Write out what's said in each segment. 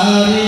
Hare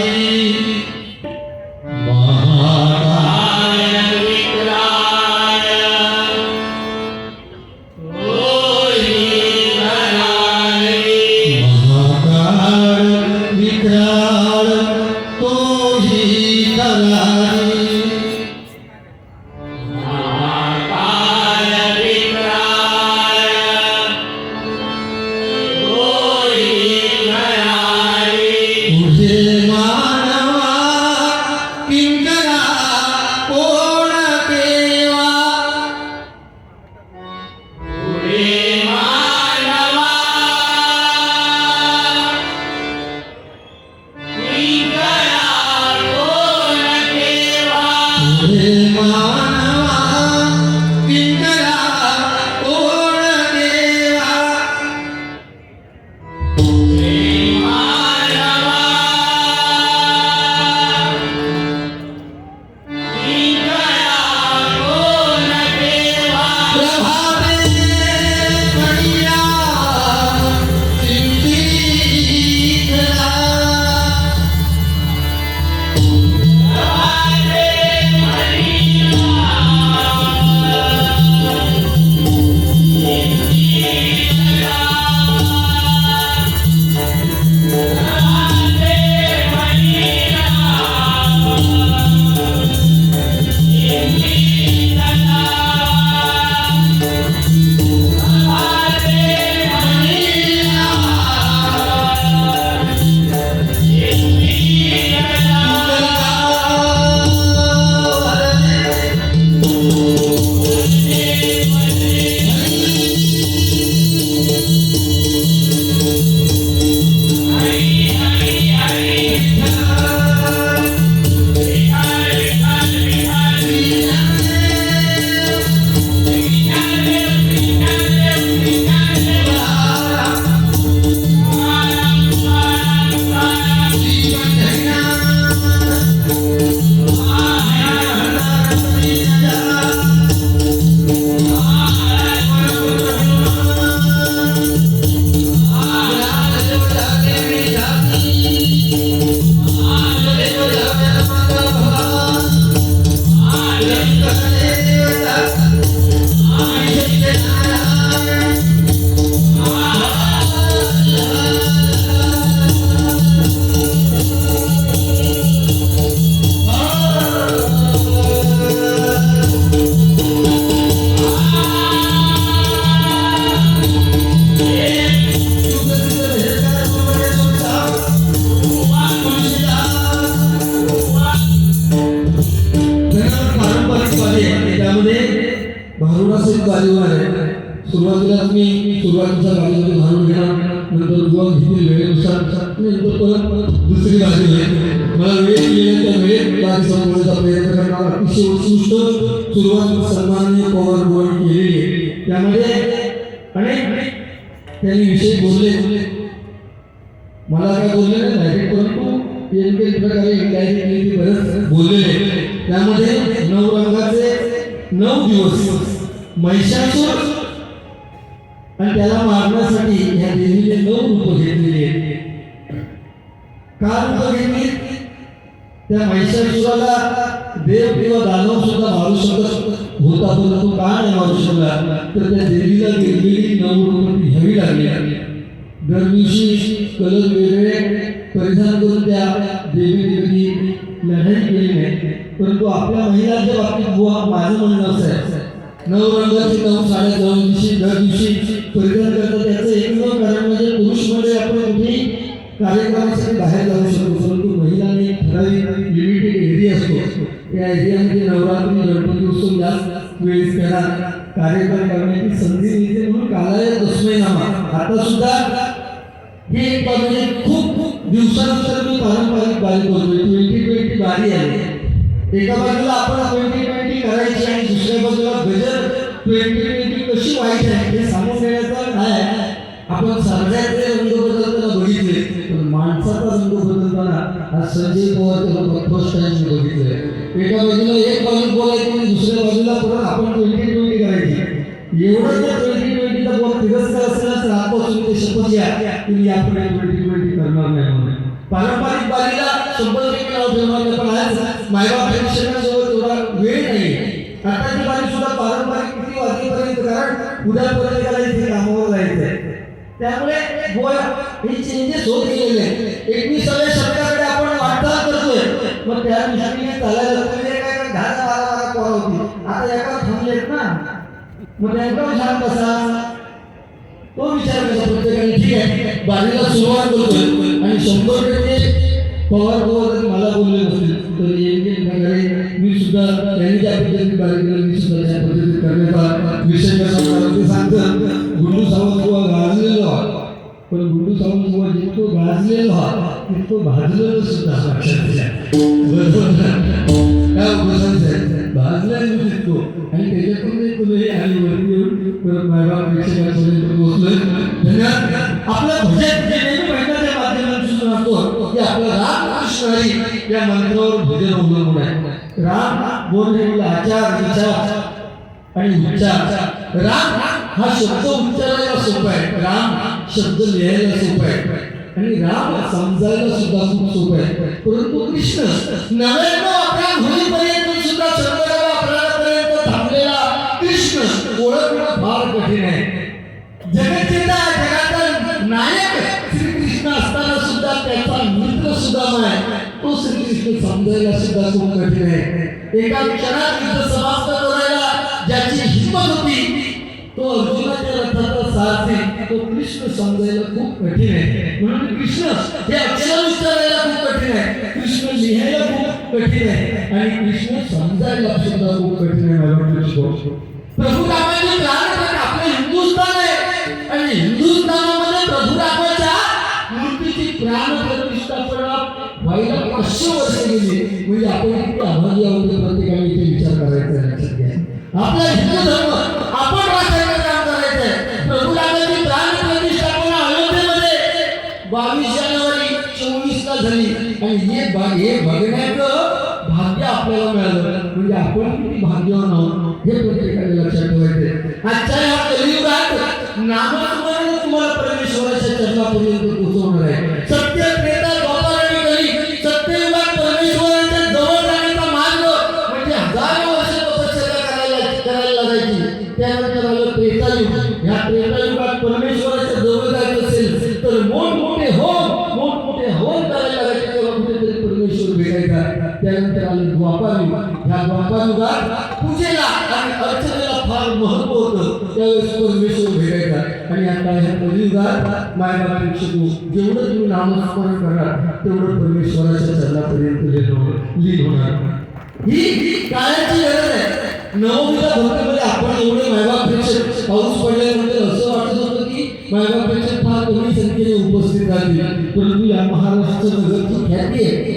भारुडाचे वाद्य होणार आहे सुरुवातीला मी सुरुवातीच्या बाजूमध्ये भारून घेणार नंतर दुवा घेतील वेळेनुसार नंतर परत दुसरी बाजू आहे मला वेळ मिळेल त्या वेळेत वाद्य समोरचा प्रयत्न करणार. अतिशय उत्कृष्ट सुरुवात सन्माननीय पवार बुवांनी केलेली आहे त्यामध्ये अनेक त्यांनी विषय बोलले. मला काय बोलले नाही डायरेक्ट परंतु एनके प्रकारे इंडायरेक्टली बरंच बोललेले. त्यामध्ये नऊ रंगाचे नऊ दिवस महिषासूर. आणि त्याला मारण्यासाठी या देवीने नऊ रूप घेतलेली आहेत. का रूप घेतली? त्या महिषासुराला देव किंवा दानव सुद्धा मारू शकत होता तो का नाही मारू शकला? तर त्या देवीला गेलेली नऊ रूप घ्यावी लागली. दर दिवशी कलर वेगळे परिधान करून त्या देवी देवी लढाई केली नाही. परंतु आपल्या महिलांच्या बाबतीत बुवा माझं म्हणणं असं आहे. नऊ रंगाचे नऊ साडे दर दिवशी दर दिवशी परिधान करतात. त्याचं एकमेव कारण म्हणजे पुरुष म्हणजे आपण कुठेही कार्यक्रमासाठी बाहेर जाऊ शकतो. परंतु महिलांनी ठराविक लिमिटेड एरिया असतो. या एरियामध्ये नवरात्री गणपती उत्सव जास्त वेळेस त्याला कार्यक्रम करण्याची संधी मिळते म्हणून कालाय दसमे नामा आता सुद्धा हे एक म्हणजे खूप खूप दिवसानंतर मी पारंपरिक बारी करतोय ट्वेंटी ट्वेंटी बारी आहे. एका बाजूला आपण ट्वेंटी ट्वेंटी करायची आणि दुसऱ्या बाजूला गजर ट्वेंटी ट्वेंटी कशी व्हायची आहे हे सांगून देण्याचं नाही आपण सर्जाचे रंग बदलताना बघितले. पण माणसाचा रंग बदलताना हा संजय पवार त्याला फर्स्ट टाइम बघितले. एका बाजूला एक बाजू बोलायची आणि दुसऱ्या बाजूला परत आपण ट्वेंटी ट्वेंटी करायची. एवढं त्या ट्वेंटी ट्वेंटीचा बोल तिरस्कार असला तर आजपासून ते शपथ घ्या. तुम्ही यापुढे ट्वेंटी ट्वेंटी करणार नाही म्हणून. पारंपरिक बालीला शंभर टक्के नाव ठेवणार नाही, पण आज मायबाप प्रेक्षकांसोबत तुला वेळ नाही आताची बाली सुद्धा पारंपरिक किती वाजेपर्यंत कारण उद्यापर्यंत त्याला इथे कामावर जायचंय. त्यामुळे बोय हे चेंजेस होत गेलेले आहेत. एकविसाव्या शतकाकडे आपण वाटचाल करतोय. मग त्या दृष्टीने चालायला म्हणजे काय काय दहा बारा बारा पोरं होती. आता एका थांबलेत ना. मग त्यांचा छान कसा तो विचार कसा प्रत्येकाने ठीक आहे बाजूला सुरुवात करतोय. आणि शंभर टक्के पवार पवार मला बोलले नसतील. तर त्यांनी ज्या पद्धतीने बारीला मी सुद्धा त्या पद्धतीने करण्याचा विषय गुंडू सावंत गाजलेलो हा. पण गुंडू सावंत जितको गाजलेलो हा तितको भाजलेलो सुद्धा लक्षात बरोबर काय उपसंच आहे आणि त्याच्यातून तुम्ही आणि वरती येऊन परत प्रेक्षकांपर्यंत धन्यवाद आपलं भजन आपलं राम कृष्ण हरी या मंत्रावर भजन अवलंबून आहे राम बोल हे आचार विचार आणि उच्चार राम हा शब्द उच्चारायला सोपा आहे. राम शब्द लिहायला सोपा आहे. आणि राम समजायला सुद्धा खूप सोपं आहे. परंतु कृष्ण नव्याण्णव अकरा होईपर्यंत सुद्धा शंभराव्या अकरापर्यंत थांबलेला कृष्ण ओळखणं फार कठीण आहे. जगतचेता जगाचा नायक श्री कृष्ण असताना सुद्धा त्याचा सुद्धा आहे तो श्रीकृष्ण समजायला सुद्धा खूप कठीण आहे एका क्षणात युद्ध समाप्त करायला ज्याची हिंमत होती। तो अर्जुनाच्या रथाचा सारथी तो कृष्ण समजायला खूप कठीण आहे म्हणून कृष्ण हे अक्षर उच्चारायला खूप कठीण आहे कृष्ण लिहायला खूप कठीण आहे आणि कृष्ण समजायला सुद्धा खूप कठीण आहे मला प्रभू प्राण आपलं हिंदुस्थान आहे म्हणजे आपण किती आभारी आहोत हे प्रत्येकाने इथे विचार करायचा आहे, लक्षात घ्या आपला हिंदू धर्म आपण वाचायचं काम करायचंय. प्रभू रामाची प्राण प्रतिष्ठापना अयोध्येमध्ये बावीस जानेवारी चोवीस ला झाली. आणि हे हे बघण्याचं भाग्य आपल्याला मिळालं. म्हणजे आपण किती भाग्यवान आहोत हे प्रत्येकाने लक्षात ठेवायचे आजच्या या कलियुगात नामस्मरण तुम्हाला परमेश्वराच्या चरणापर्यंत पोहोचवणार आहे. सत्य त्रेता लागायची त्यानंतर आलं त्रेतायुग या त्रेतायुगात परमेश्वराच्या जवळ जायचं असेल तर मोठमोठे होम मोठमोठे होम करायला लागायचे तेव्हा कुठेतरी परमेश्वर भेटायचा त्यानंतर आलं द्वापारयुग ह्या द्वापारयुगात पूजेला आणि अर्चनेला फार महत्त्व होतं त्यावेळेस परमेश्वर भेटायचा आणि आता ह्या कलियुगात मायबापेक्षा जेवढं तुम्ही नामस्मरण करणार तेवढं परमेश्वराच्या चरणापर्यंत लीन होणार लीन होणार ही ही काळाची गरज आहे. नवमीच्या भक्तीमध्ये म्हणजे आपण एवढे मायबाप प्रेक्षक पाऊस पडल्यानंतर असं वाटत होतं की मायबाप प्रेक्षक फार कमी संख्येने उपस्थित राहतील. परंतु या महाराष्ट्र नगरची ख्याती आहे.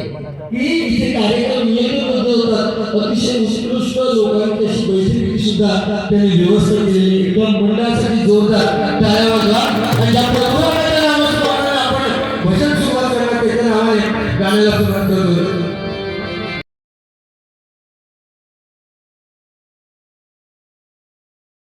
की इथे कार्यक्रम नियमित होतात. अतिशय उत्कृष्ट लोकांची बैठकी सुद्धा त्यांनी व्यवस्था केलेली एकदम मंडळासाठी जोरदार टाळ्या वाजवा. आणि ज्या प्रभुरामाच्या नामस्मरणाने आपण भजन सुरुवात करणार त्याच्या नावाने गाण्याला सुरुवात करतो